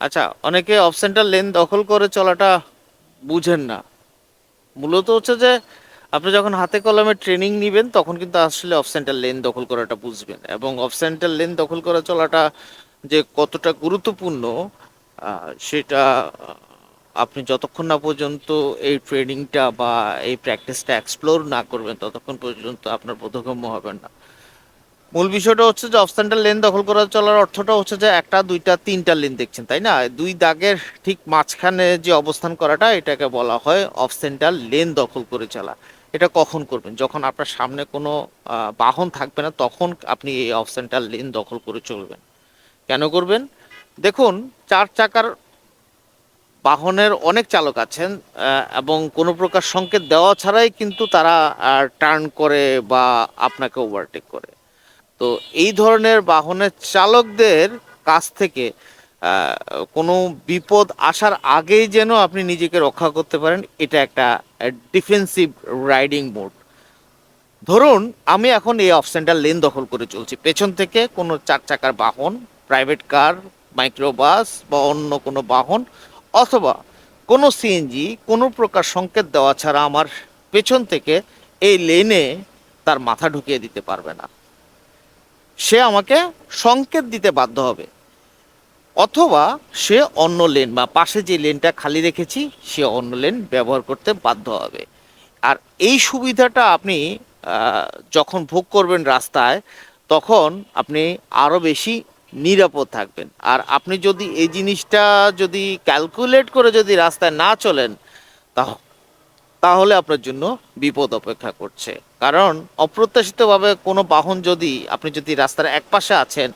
আচ্ছা অনেকে of centre lane দখল করে চলাটা বুঝেন না। মূলত হচ্ছে যে, আপনি যখন হাতে কলমে ট্রেনিং নেবেন, তখন কিন্তু আসলে অফ সেন্টার লেন দখল করাটা বুঝবেন এবং অফ সেন্টার লেন দখল করে চলাটা যে কতটা গুরুত্বপূর্ণ সেটা, আপনি যতক্ষণ না পর্যন্ত এই ট্রেনিংটা বা এই প্র্যাকটিসটা এক্সপ্লোর না করবেন, ততক্ষণ পর্যন্ত আপনার বোধগম্য হবেন না। মূল বিষয়টা হচ্ছে যে অফ সেন্টার লেন দখল করা চলার অর্থটা হচ্ছে যে একটা, দুইটা, তিনটা লেন দেখছেন, তাই না? দুই দাগের ঠিক মাঝখানে যে অবস্থান করাটা, এটাকে বলা হয় অফ সেন্টার লেন দখল করে চলা। এটা কখন করবেন? যখন আপনার সামনে কোনো বাহন থাকবে না, তখন আপনি এই অফ সেন্টার লেন দখল করে চলবেন। কেন করবেন? দেখুন, চার চাকার বাহনের অনেক চালক আছেন এবং কোনো প্রকার সংকেত দেওয়া ছাড়াই কিন্তু তারা টার্ন করে বা আপনাকে ওভারটেক করে। তো এই ধরনের বাহনের চালকদের কাছ থেকে কোনো বিপদ আসার আগেই যেন আপনি নিজেকে রক্ষা করতে পারেন, এটা একটা ডিফেন্সিভ রাইডিং মোড ধরুন, আমি এখন এই অফ সেন্টার লেন দখল করে চলছি। পেছন থেকে কোনো চার চাকার বাহন প্রাইভেট কার মাইক্রোবাস বা অন্য কোনো বাহন, অথবা কোনো সিএনজি কোনো প্রকার সংকেত দেওয়া ছাড়া আমার পেছন থেকে এই লেনে তার মাথা ঢুকিয়ে দিতে পারবে না। সে আমাকে সংকেত দিতে বাধ্য হবে। অথবা সে অন্য লেন বা পাশে যে লেনটা খালি রেখেছি, সে অন্য লেন ব্যবহার করতে বাধ্য হবে। আর এই সুবিধাটা আপনি যখন ভোগ করবেন রাস্তায়, তখন আপনি আরও বেশি নিরাপদ থাকবেন। আর আপনি যদি এই জিনিসটা যদি ক্যালকুলেট করে যদি রাস্তায় না চলেন, তাহ- তাহলে আপনার জন্য বিপদ অপেক্ষা করছে। কারণ অপ্রত্যাশিতভাবে কোনো বাহন যদি, আপনি যদি রাস্তার এক পাশে আছেন,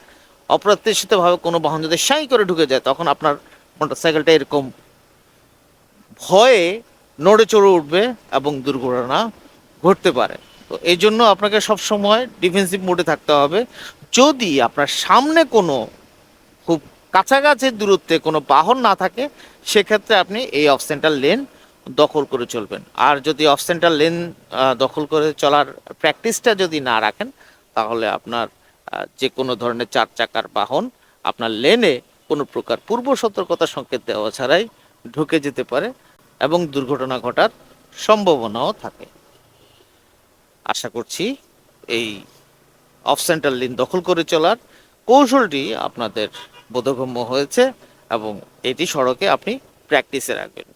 অপ্রত্যাশিতভাবে কোনো বাহন যদি সাই করে ঢুকে যায়, তখন আপনার মোটরসাইকেলটা এরকম ভয়ে নড়ে চড়ে উঠবে এবং দুর্ঘটনা ঘটতে পারে। তো এই জন্য আপনাকে সবসময় ডিফেন্সিভ মোডে থাকতে হবে। যদি আপনার সামনে কোনো খুব কাছাকাছি দূরত্বে কোনো বাহন না থাকে, সেক্ষেত্রে আপনি এই অফ সেন্টার লেন দখল করে চলবেন। আর যদি অফ সেন্টার লেন দখল করে চলার প্র্যাকটিসটা যদি না রাখেন, তাহলে আপনার যে কোনো ধরনের চার চাকার বাহন আপনার লেনে কোনো প্রকার পূর্ব সতর্কতা সংকেত দেওয়া ছাড়াই ঢুকে যেতে পারে এবং দুর্ঘটনা ঘটার সম্ভাবনাও থাকে। আশা করছি এই অফ সেন্টার লেন দখল করে চলার কৌশলটি আপনাদের বোধগম্য হয়েছে এবং এটি সড়কে আপনি প্র্যাকটিসে রাখবেন।